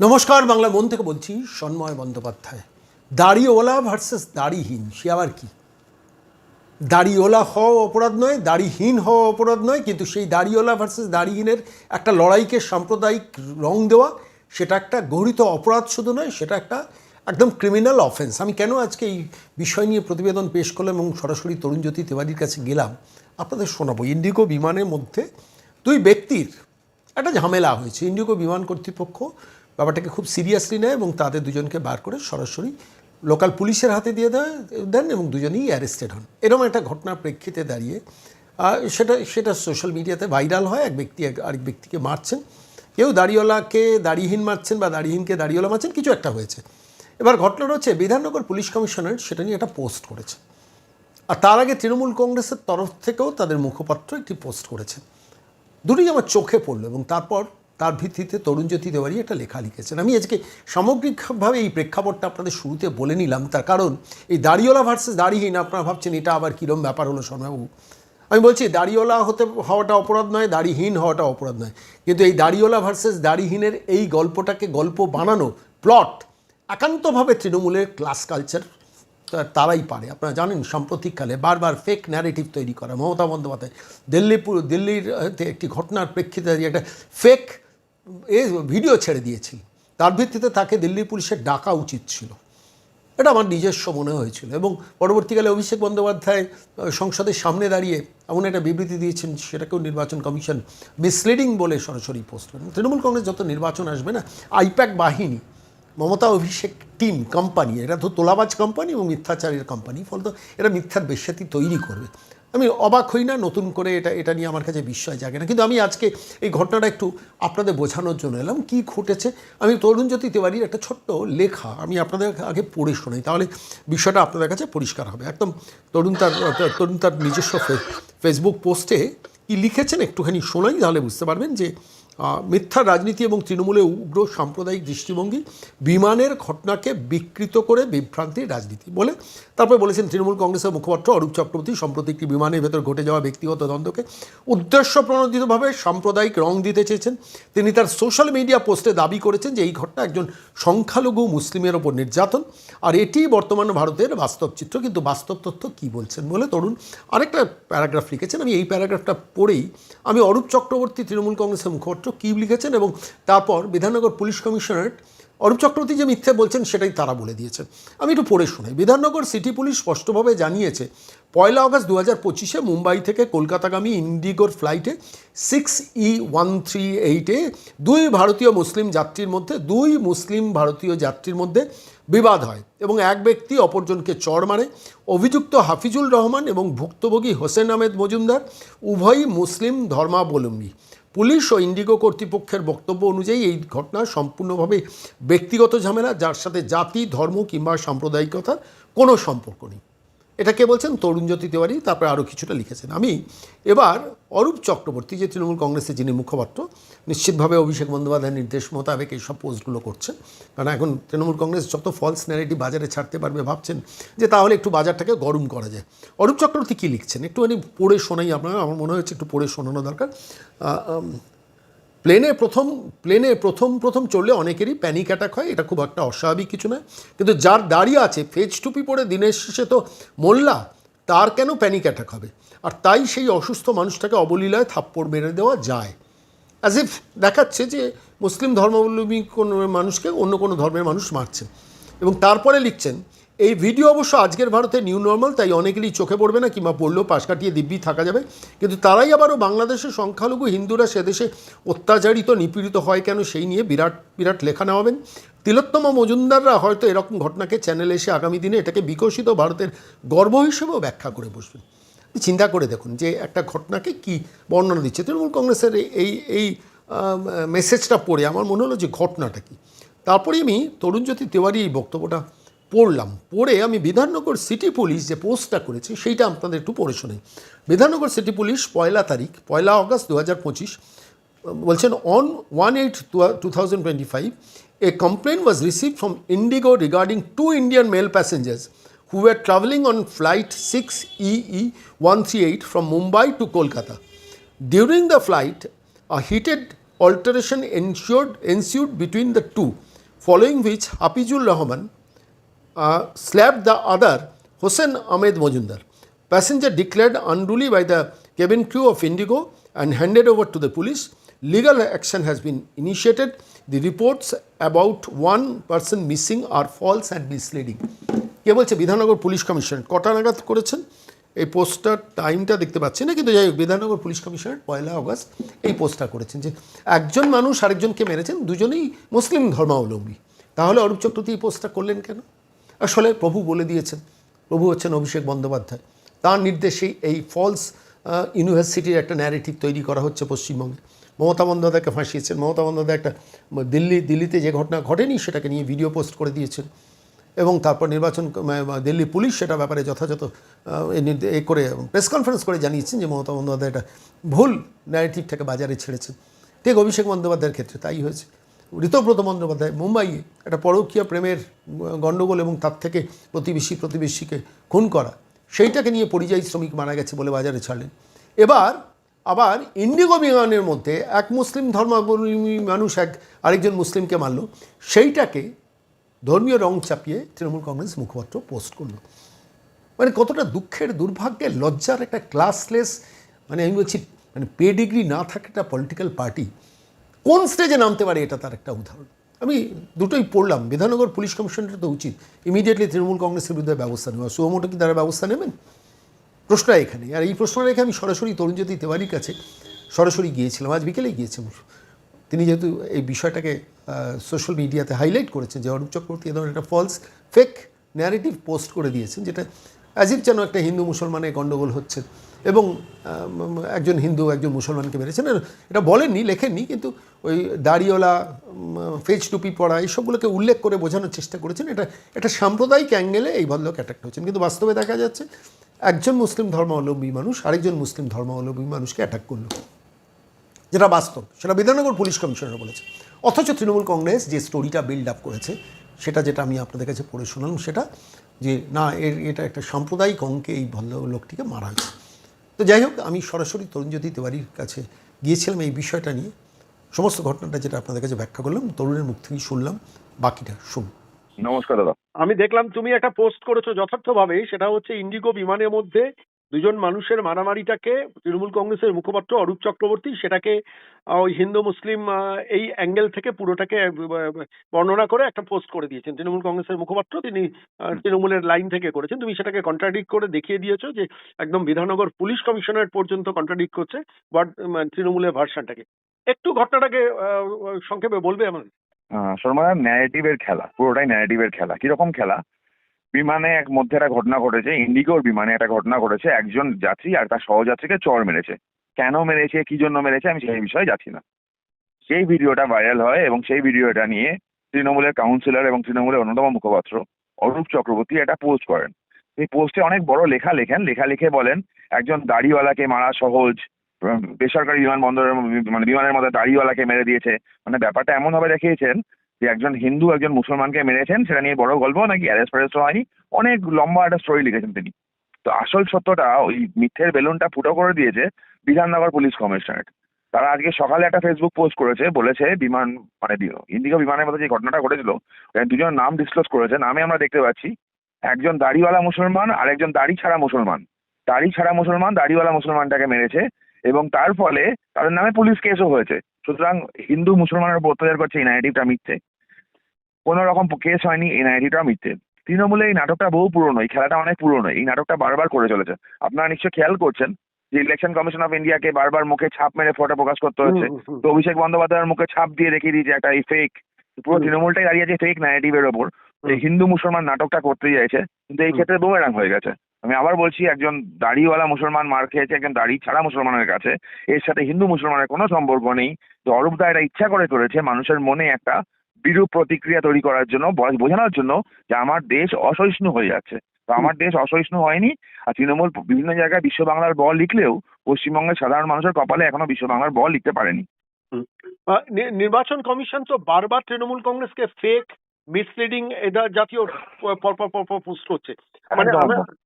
নমস্কার, বাংলা মন থেকে বলছি সন্ময় বন্দ্যোপাধ্যায়। দাড়িওয়ালা ভার্সেস দাড়িহীন, সে আবার কি? দাড়িওয়ালা হওয়া অপরাধ নয়, দাড়িহীন হওয়া অপরাধ নয়, কিন্তু সেই দাড়িওয়ালা ভার্সেস দাড়িহীনের একটা লড়াইকে সাম্প্রদায়িক রং দেওয়া, সেটা একটা গরিত অপরাধ শুধু নয়, সেটা একটা একদম ক্রিমিনাল অফেন্স আমি কেন আজকে এই বিষয় নিয়ে প্রতিবেদন পেশ করলাম এবং সরাসরি তরুণজ্যোতি তিওয়ারির কাছে গেলাম, আপনাদের শোনাবো। ইন্ডিগো বিমানের মধ্যে দুই ব্যক্তির একটা ঝামেলা হয়েছে। ইন্ডিগো বিমান কর্তৃপক্ষ ব্যাপারটাকে খুব সিরিয়াসলি নেয় এবং তাদের দুজনকে বার করে সরাসরি লোকাল পুলিশের হাতে দিয়ে দেয়, দেন এবং দুজনেই অ্যারেস্টেড হন। এরকম একটা ঘটনার প্রেক্ষিতে দাঁড়িয়ে সেটা সেটা সোশ্যাল মিডিয়াতে ভাইরাল হয়, এক ব্যক্তি আরেক ব্যক্তিকে মারছেন। কেউ দাড়িওয়ালাকে দাড়িহীন মারছেন বা দাড়িহীনকে দাড়িওয়ালা মারছেন, কিছু একটা হয়েছে। এবার ঘটনাটা হচ্ছে, বিধাননগর পুলিশ কমিশনার সেটা নিয়ে একটা পোস্ট করেছে। আর তার আগে তৃণমূল কংগ্রেসের তরফ থেকেও তাদের মুখপাত্র একটি পোস্ট করেছে। দুটোই আমার চোখে পড়ল এবং তারপর তার ভিত্তিতে তরুণজ্যোতি দেওয়ারি একটা লেখা লিখেছেন। আমি আজকে সামগ্রিকভাবে এই প্রেক্ষাপটটা আপনাদের শুরুতে বলে নিলাম। তার কারণ, এই দাড়িওয়ালা ভার্সেস দাড়িহীন আপনারা ভাবছেন, এটা আবার কীরম ব্যাপার হলো শর্মাবাবু আমি বলছি, দাড়িওয়ালা হতে, হওয়াটা অপরাধ নয়, দাড়িহীন হওয়াটা অপরাধ নয়। কিন্তু এই দাড়িওয়ালা ভার্সেস দাড়িহীনের এই গল্পটাকে গল্প বানানো প্লট একান্তভাবে তৃণমূলের ক্লাস কালচার তারাই পারে। আপনারা জানেন, সাম্প্রতিককালে বারবার ফেক ন্যারেটিভ তৈরি করা। মমতা বন্দ্যোপাধ্যায় দিল্লি দিল্লির একটি ঘটনার প্রেক্ষিতে একটা ফেক এ ভিডিও ছেড়ে দিয়েছিল। তার ভিত্তিতে তাকে দিল্লি পুলিশের ডাকা উচিত ছিল। এটা আমার নিজস্ব মনে হয়েছিল এবং পরবর্তীকালে অভিষেক বন্দ্যোপাধ্যায় সংসদের সামনে দাঁড়িয়ে এমন একটা বিবৃতি দিয়েছেন, সেটাকেও নির্বাচন কমিশন মিসলিডিং বলে সরাসরি পোস্ট করেন তৃণমূল কংগ্রেস যত নির্বাচন আসবে না, আইপ্যাক বাহিনী, মমতা অভিষেক টিম কোম্পানি এটা তো তোলাবাজ কোম্পানি এবং মিথ্যাচারের কোম্পানি ফলত এরা মিথ্যার বেশ্যাতি তৈরি করবে। আমি অবাক হই না নতুন করে এটা এটা নিয়ে আমার কাছে বিস্ময় জাগে না। কিন্তু আমি আজকে এই ঘটনাটা একটু আপনাদের বোঝানোর জন্য এলাম। কি ঘটেছে? আমি তরুণ জ্যোতি তিওয়ারির একটা ছোট্ট লেখা আমি আপনাদের আগে পড়ে শোনাই, তাহলে বিষয়টা আপনাদের কাছে পরিষ্কার হবে। একদম তরুণ তার তরুণ তার নিজস্ব ফেসবুক পোস্টে কি লিখেছেন একটুখানি শোনাই, তাহলে বুঝতে পারবেন যে মিথ্যা রাজনীতি এবং তৃণমূলের উগ্র সাম্প্রদায়িক দৃষ্টিভঙ্গি বিমানের ঘটনাকে বিকৃত করে বিভ্রান্তির রাজনীতি বলে। তারপরে বলেছেন, তৃণমূল কংগ্রেসের মুখপাত্র অরূপ চক্রবর্তী, সম্প্রতি একটি বিমানের ভেতর ঘটে যাওয়া ব্যক্তিগত দ্বন্দ্বকে উদ্দেশ্য প্রণোদিতভাবে সাম্প্রদায়িক রং দিতে চেয়েছেন। তিনি তার সোশ্যাল মিডিয়া পোস্টে দাবি করেছেন যে এই ঘটনা একজন সংখ্যালঘু মুসলিমের ওপর নির্যাতন। আর এটি বর্তমান ভারতের বাস্তব চিত্র, কিন্তু বাস্তব তথ্য কী বলছেন বলে? তরুণ, আরেকটা প্যারাগ্রাফ লিখেছেন। আমি এই প্যারাগ্রাফটা পড়েই আমি অরূপ চক্রবর্তী তৃণমূল কংগ্রেসের মুখপাত্র কী লিখেছেন এবং তারপর বিধাননগর পুলিশ কমিশনারেট অরূপ চক্রবর্তী যে মিথ্যে বলছেন সেটাই তারা বলে দিয়েছেন। আমি একটু পড়ে শোনাই বিধাননগর সিটি পুলিশ স্পষ্টভাবে জানিয়েছে, পয়লা আগস্ট দু হাজার পঁচিশে মুম্বাই থেকে কলকাতাগামী ইন্ডিগোর ফ্লাইটে সিক্স ই ওয়ান থ্রি এইটে দুই ভারতীয় মুসলিম যাত্রীর মধ্যে, দুই মুসলিম ভারতীয় যাত্রীর মধ্যে বিবাদ হয় এবং এক ব্যক্তি অপরজনকে চড় মারে। অভিযুক্ত হাফিজুল রহমান এবং ভুক্তভোগী হোসেন আহমেদ মজুমদার, উভয়ই মুসলিম ধর্মাবলম্বী। পুলিশ ও ইন্ডিগো কর্তৃপক্ষের বক্তব্য অনুযায়ী এই ঘটনা সম্পূর্ণভাবে ব্যক্তিগত ঝামেলা, যার সাথে জাতি, ধর্ম কিংবা সাম্প্রদায়িকতার কোনো সম্পর্ক নেই। এটা কে বলছেন? তরুণজ্যোতি তিওয়ারি, তারপরে আরও কিছুটা লিখেছেন। আমি এবার অরূপ চক্রবর্তী, যে তৃণমূল কংগ্রেসের যিনি মুখপাত্র, নিশ্চিতভাবে অভিষেক বন্দ্যোপাধ্যায়ের নির্দেশ মোতাবেক এই সব পোস্টগুলো করছে কারণ এখন তৃণমূল কংগ্রেস যত ফলস ন্যারেটিভ বাজারে ছাড়তে পারবে ভাবছেন যে তাহলে একটু বাজারটাকে গরম করা যায়। অরূপ চক্রবর্তী কী লিখছেন? একটুখানি পড়ে শোনাই আপনারা, আমার মনে হচ্ছে একটু পড়ে শোনানো দরকার। প্লেনে প্রথম প্লেনে প্রথম প্রথম চললে অনেকেরই প্যানিক অ্যাটাক হয়, এটা খুব একটা অস্বাভাবিক কিছু নয়। কিন্তু যার দাঁড়িয়ে আছে ফেজ টুপি পরে দিনের শেষে তো মোল্লা, তার কেন প্যানিক অ্যাটাক হবে? আর তাই সেই অসুস্থ মানুষটাকে অবলীলায় থাপ্পড় মেরে দেওয়া যায়। অ্যাজ ইফ দেখাচ্ছে যে মুসলিম ধর্মাবলম্বী কোনো মানুষকে অন্য কোনো ধর্মের মানুষ মারছেন এবং তারপরে লিখছেন এই ভিডিও অবশ্য আজকের ভারতে নিউ নর্মাল তাই অনেকেরই চোখে পড়বে না কিংবা পড়লেও পাশ কাটিয়ে দিব্যি থাকা যাবে। কিন্তু তারাই আবারও বাংলাদেশের সংখ্যালঘু হিন্দুরা সে দেশে অত্যাচারিত, নিপীড়িত হয় কেন সেই নিয়ে বিরাট বিরাট লেখা নেওয়াবেন। তিলোত্তমা মজুমদাররা হয়তো এরকম ঘটনাকে চ্যানেলে এসে আগামী দিনে এটাকে বিকশিত ভারতের গর্ব হিসেবেও ব্যাখ্যা করে বসবেন। চিন্তা করে দেখুন যে একটা ঘটনাকে কি বর্ণনা দিচ্ছে। তৃণমূল কংগ্রেসের এই এই মেসেজটা পড়ে আমার মনে হলো যে ঘটনাটা কি। তারপরে আমি তরুণজ্যোতি তিওয়ারি এই বক্তব্যটা পড়লাম পড়ে আমি বিধাননগর সিটি পুলিশ যে পোস্টটা করেছে সেইটা আপনাদের একটু পড়ে শোনাই বিধাননগর সিটি পুলিশ পয়লা তারিখ পয়লা আগস্ট দু হাজার পঁচিশ বলছেন on one eight two thousand twenty five a complain was receive from IndiGo regarding two Indian male passengers who were traveling on flight E 6EE 138 from Mumbai to Kolkata. During the flight, a heated alteration ensured ensued between the two, following which Hafizul Rahman uh, slapped the other, Hossein Ahmed Mojumdar. Passenger declared unruly by the cabin crew of Indigo and handed over to the police. Legal action has been initiated. The reports about one person missing are false and misleading. কে বলছে Bidhannagar police commissioner কটা নাগাদ করেছেন এই পোস্টটার টাইমটা দেখতে পাচ্ছি না কিন্তু যাই হোক বিধাননগর পুলিশ কমিশনার পয়লা আগস্ট এই পোস্টটা করেছেন যে একজন মানুষ আরেকজনকে মেরেছেন দুজনেই মুসলিম ধর্মাবলম্বী তাহলে অরূপ চক্রবর্তী এই পোস্টটা করলেন কেন আসলে প্রভু বলে দিয়েছেন, প্রভু হচ্ছেন অভিষেক বন্দ্যোপাধ্যায়। তার নির্দেশেই এই ফলস ইউনিভার্সিটির একটা ন্যারেটিভ তৈরি করা হচ্ছে পশ্চিমবঙ্গে। মমতা বন্দ্যোপাধ্যায়কে ফাঁসিয়েছেন। মমতা বন্দ্যোপাধ্যায় একটা দিল্লি, দিল্লিতে যে ঘটনা ঘটেনি সেটাকে নিয়ে ভিডিও পোস্ট করে দিয়েছেন। এবং তারপর নির্বাচন দিল্লি পুলিশ সেটা ব্যাপারে যথাযথ এ করে প্রেস কনফারেন্স করে জানিয়েছেন যে মমতা বন্দ্যোপাধ্যায় এটা ভুল ন্যারেটিভটাকে বাজারে ছেড়েছেন। ঠিক অভিষেক বন্দ্যোপাধ্যায়ের ক্ষেত্রে তাই হয়েছে। ঋতব্রত বন্দ্যোপাধ্যায়, মুম্বাইয়ে একটা পরকীয় প্রেমের গণ্ডগোল এবং তার থেকে প্রতিবেশী প্রতিবেশীকে খুন করা, সেইটাকে নিয়ে পরিযায়ী শ্রমিক মারা গেছে বলে বাজারে ছাড়লেন। এবার আবার ইন্ডিগো বিমানের মধ্যে এক মুসলিম ধর্মাবলম্বী মানুষ, এক আরেকজন মুসলিমকে মারল, সেইটাকে ধর্মীয় রং চাপিয়ে তৃণমূল কংগ্রেস মুখপাত্র পোস্ট করল। মানে কতটা দুঃখের, দুর্ভাগ্যের, লজ্জার একটা ক্লাসলেস মানে আমি বলছি মানে পে ডিগ্রি না থাকে একটা পলিটিক্যাল পার্টি কোন স্টেজে নামতে পারে এটা তার একটা উদাহরণ? আমি দুটোই পড়লাম। বিধাননগর পুলিশ কমিশনের তো উচিত। ইমিডিয়েটলি তৃণমূল কংগ্রেসের বিরুদ্ধে ব্যবস্থা নেওয়া। সুমোটো কি তারা ব্যবস্থা নেবেন? প্রশ্ন এখানে আর এই প্রশ্নটা রেখে আমি সরাসরি তরুণজ্যোতি তেওয়ারির কাছে সরাসরি গিয়েছিলাম। আজ বিকেলেই গিয়েছিলাম। তিনি যেহেতু এই বিষয়টাকে সোশ্যাল মিডিয়াতে হাইলাইট করেছেন যে অরূপ চক্রবর্তী এ ধরনের একটা ফলস ফেক ন্যারেটিভ পোস্ট করে দিয়েছেন, যেটা অ্যাজিভ যেন একটা হিন্দু মুসলমানের গণ্ডগোল হচ্ছে। এবং একজন হিন্দু, একজন মুসলমানকে মেরেছেন। এটা বলেননি, লেখেননি, কিন্তু ওই দাড়িওয়ালা ফেজ টুপি পরা, এইসবগুলোকে উল্লেখ করে বোঝানোর চেষ্টা করেছেন। এটা একটা সাম্প্রদায়িক অ্যাঙ্গেলে এই ভদ্রলোক অ্যাটাক্ট হচ্ছেন কিন্তু বাস্তবে দেখা যাচ্ছে, একজন মুসলিম ধর্মাবলম্বী মানুষ আরেকজন মুসলিম ধর্মাবলম্বী মানুষকে অ্যাটাক করল। যেটা বাস্তব, সেটা বিধাননগর পুলিশ কমিশনার বলেছে। অথচ তৃণমূল কংগ্রেস যে স্টোরিটা বিল্ড আপ করেছে, সেটা যেটা আমি আপনাদের কাছে পড়ে শোনালাম, সেটা যে, না, এর, এটা একটা সাম্প্রদায়িক অঙ্কে এই ভদ্রলোকটিকে মারা হয়েছে তো যাই হোক আমি সরাসরি তরুণজ্যোতি তিওয়ারির কাছে গিয়েছিলাম এই বিষয়টা নিয়ে। সমস্ত ঘটনাটা যেটা আপনাদের কাছে ব্যাখ্যা করলাম তরুণের মুখ থেকে শুনলাম বাকিটা শুনুন। নমস্কার দাদা। আমি দেখলাম তুমি একটা পোস্ট করেছ যথার্থভাবে সেটা হচ্ছে ইন্ডিগো বিমানের মধ্যে দুজন মানুষের মারামারিটাকে তৃণমূল কংগ্রেসের মুখপাত্র অরূপ চক্রবর্তী সেটাকে ওই হিন্দু মুসলিম এই অ্যাঙ্গেল থেকে পুরোটাকে বর্ণনা করে একটা পোস্ট করে দিয়েছেন। তৃণমূল কংগ্রেসের মুখপাত্র তিনি তৃণমূলের লাইন থেকে করেছেন। তুমি সেটাকে কন্ট্রাডিক্ট করে দেখিয়ে দিয়েছ যে একদম বিধাননগর পুলিশ কমিশনার পর্যন্ত কন্ট্রাডিক্ট করছে তৃণমূলের ভার্সানটাকে। একটু ঘটনাটাকে সংক্ষেপে বলবে আমার শর্মা ন্যারেটিভের খেলা পুরোটাই ন্যারেটিভের খেলা। কীরকম খেলা? বিমানে এক মধ্যে একটা ঘটনা ঘটেছে, ইন্ডিগোর বিমানে একটা ঘটনা ঘটেছে, একজন যাত্রী আর তার সহযাত্রীকে চর মেরেছে। কেন মেরেছে, কি জন্য মেরেছে, আমি সেই বিষয়ে যাচ্ছি না। সেই ভিডিওটা ভাইরাল হয় এবং সেই ভিডিওটা নিয়ে তৃণমূলের কাউন্সিলর এবং তৃণমূলের অন্যতম মুখপাত্র অরূপ চক্রবর্তী একটা পোস্ট করেন। এই পোস্টে অনেক বড় লেখা লেখেন। লেখা লিখে বলেন, একজন দাড়িওয়ালাকে মারা সহজ বেসরকারি বিমানবন্দরের মানে বিমানের মধ্যে দাড়িওয়ালাকে মেরে দিয়েছে। মানে ব্যাপারটা এমনভাবে দেখিয়েছেন যে একজন হিন্দু, একজন মুসলমানকে মেরেছেন, সেটা নিয়ে বড় গল্প নাকি অ্যারেস্ট ফ্যারেস্ট হয়নি অনেক লম্বা একটা স্টোরি লিখেছেন তিনি। তো আসল সত্যটা ওই মিথ্যের বেলুনটা ফুটো করে দিয়েছে বিধাননগর পুলিশ কমিশনারেট। তারা আজকে সকালে একটা ফেসবুক পোস্ট করেছে, বলেছে বিমান মানে ইন্ডিগো বিমানের মধ্যে যে ঘটনাটা ঘটেছিল দুজন নাম ডিসক্লোজ করেছে, নামে আমরা দেখতে পাচ্ছি, একজন দাড়িওয়ালা মুসলমান আর একজন দাড়ি ছাড়া মুসলমান। দাড়ি ছাড়া মুসলমান, দাড়িওয়ালা মুসলমানটাকে মেরেছে এবং তার ফলে তাদের নামে পুলিশ কেসও হয়েছে। সুতরাং হিন্দু মুসলমানের উপর অত্যাচার করছে এই ন্যারেটিভটা মিথ্যে। কোনো রকম কেস হয়নি এই ন্যারেটিভটা মিথ্যে। তৃণমূলে এই নাটকটা বহু পুরনো এই খেলাটা অনেক পুরনো এই নাটকটা বারবার করে চলেছে। আপনারা নিশ্চয় খেয়াল করছেন যে ইলেকশন কমিশন অফ ইন্ডিয়াকে বারবার মুখে ছাপ মেরে ফটো প্রকাশ করতে হচ্ছে। তো অভিষেক বন্দ্যোপাধ্যায়ের মুখে ছাপ দিয়ে দেখিয়ে দিয়েছে একটা এই ফেক পুরো তৃণমূলটাই দাঁড়িয়ে আছে ফেক ন্যারেটিভের ওপর। এই হিন্দু মুসলমান নাটকটা করতে চাইছে কিন্তু এই ক্ষেত্রে বুমেরাং হয়ে গেছে। আমি আবার বলছি একজন দাড়িওয়ালা মুসলমান মার খেয়েছে একজন দাড়ি ছাড়া মুসলমানের কাছে এর সাথে হিন্দু মুসলমানের কোনো সম্পর্ক নেই। তো অরূপ দা এটা ইচ্ছা করে করেছে মানুষের মনে একটা বিরূপ প্রতিক্রিয়া তৈরি করার জন্য বোঝানোর জন্য যে আমার দেশ অসহিষ্ণু হয়ে যাচ্ছে। তো আমার দেশ অসহিষ্ণু হয়নি আর তৃণমূল বিভিন্ন জায়গায় বিশ্ব বাংলার বল লিখলেও পশ্চিমবঙ্গের সাধারণ মানুষের কপালে এখনও বিশ্ব বাংলার বল লিখতে পারেনি। নির্বাচন কমিশন তো বারবার তৃণমূল কংগ্রেসকে ফেক মিসলিডিং এটা জাতীয় পরপর পরপর পোস্ট করছে মানে।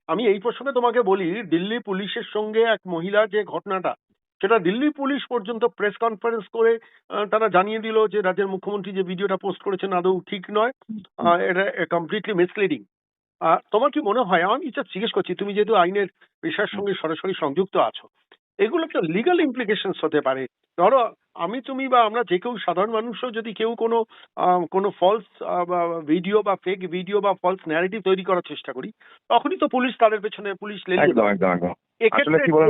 আমি এই প্রসঙ্গে তোমাকে বলি দিল্লি পুলিশের সঙ্গে এক মহিলার যে ঘটনাটা সেটা দিল্লি পুলিশ পর্যন্ত প্রেস কনফারেন্স করে আহ, তারা জানিয়ে দিল যে রাজ্যের মুখ্যমন্ত্রী যে ভিডিওটা পোস্ট করেছেন আদৌ ঠিক নয়। এটা কমপ্লিটলি মিসলিডিং তোমার কি মনে হয়? আমি যা জিজ্ঞেস করছি তুমি যেহেতু আইনের পেশার সঙ্গে সরাসরি সংযুক্ত আছো এগুলো তো লিগাল ইমপ্লিকেশনস হতে পারে। ধরো আমি তুমি বা আমরা যে কেউ সাধারণ মানুষও যদি কেউ কোনো কোনো ফলস ভিডিও বা ফেক ভিডিও বা ফলস ন্যারেটিভ তৈরি করার চেষ্টা করি তখনই তো পুলিশ তাদের পেছনে পুলিশ?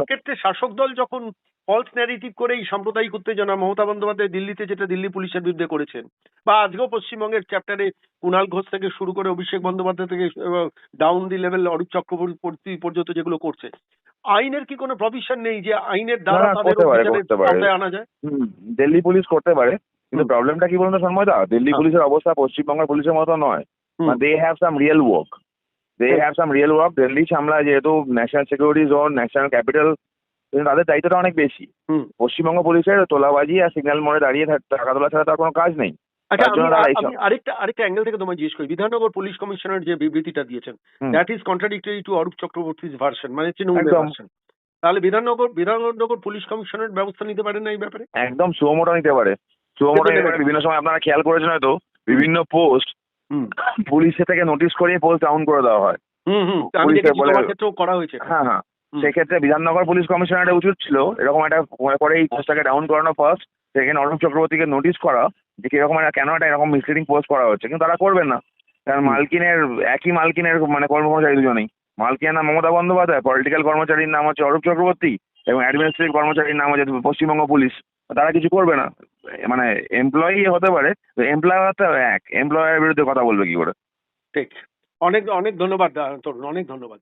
এক্ষেত্রে শাসক দল যখন ফলস ন্যারেটিভ করে এই সাম্প্রদায়িক উত্তেজনা মমতা বন্দ্যোপাধ্যায় দিল্লিতে যেটা দিল্লি পুলিশের বিরুদ্ধে করেছেন বা আজকেও পশ্চিমবঙ্গের চ্যাপ্টারে কুণাল ঘোষ থেকে শুরু করে অভিষেক বন্দ্যোপাধ্যায় থেকে down the level Arup Chakraborty পর্যন্ত যেগুলো করছে আইনের কি কোনো প্রভিশন নেই যে আইনের দ্বারা তাদের। আনা যায়? দিল্লি পুলিশ করতে পারে কিন্তু। প্রবলেমটা কি বলুন তো সন্ময়দা দিল্লি। পুলিশের অবস্থা পশ্চিমবঙ্গের পুলিশের মতো নয়। They have some real work they have some real work Delhi সামলায় যেহেতু national security zone national capital তাদের দায়িত্বটা অনেক বেশি। পশ্চিমবঙ্গ পুলিশের তোলাবাজি আর সিগন্যাল মোড়ে দাঁড়িয়ে টাকা তোলা ছাড়া তার কোনো কাজ নেই। আচ্ছা আমি আরেকটা আরেকটা অ্যাঙ্গেল থেকে তোমায় জিজ্ঞেস করি। বিধাননগর পুলিশ কমিশনার যে বিবৃতিটা দিয়েছেন that is contradictory to Arup Chakraborty's version মানে তৃণমূলের একদম। ভার্সন তাহলে বিধাননগর বিধাননগর পুলিশ কমিশনার ব্যবস্থা নিতে পারেন না এই ব্যাপারে? একদম সুমোটো নিতে পারে। সুমোটো নিতে নিতে পারে। পারে বিভিন্ন সময় আপনারা খেয়াল করেছেন হয়তো বিভিন্ন পোস্ট পুলিশের থেকে নোটিশ করিয়ে পোস্ট ডাউন করে দেওয়া হয়। করা হয়েছে। হ্যাঁ হ্যাঁ। সেক্ষেত্রে বিধাননগর পুলিশ কমিশনারের উচিত ছিল এরকম একটা করে এই পোস্টটাকে ডাউন করানো ফার্স্ট সেখানে অরূপ চক্রবর্তীকে নোটিশ করা যে কীরকম একটা কেন একটা এরকম মিসলিডিং পোস্ট করা হচ্ছে? কিন্তু তারা করবেন না। কারণ মালকিনের একই মালকিনের মানে কর্মচারী দুজনেই মালকিনের নাম মমতা বন্দ্যোপাধ্যায় পলিটিক্যাল কর্মচারীর নাম হচ্ছে অরূপ চক্রবর্তী এবং অ্যাডমিনিস্ট্রেটিভ কর্মচারীর নাম হচ্ছে পশ্চিমবঙ্গ পুলিশ। তারা কিছু করবে না। মানে এমপ্লয়ি হতে পারে এমপ্লয়ার তো এক। এমপ্লয়ারের বিরুদ্ধে কথা বলবে কি করে? ঠিক। অনেক অনেক ধন্যবাদ তরুণ অনেক ধন্যবাদ।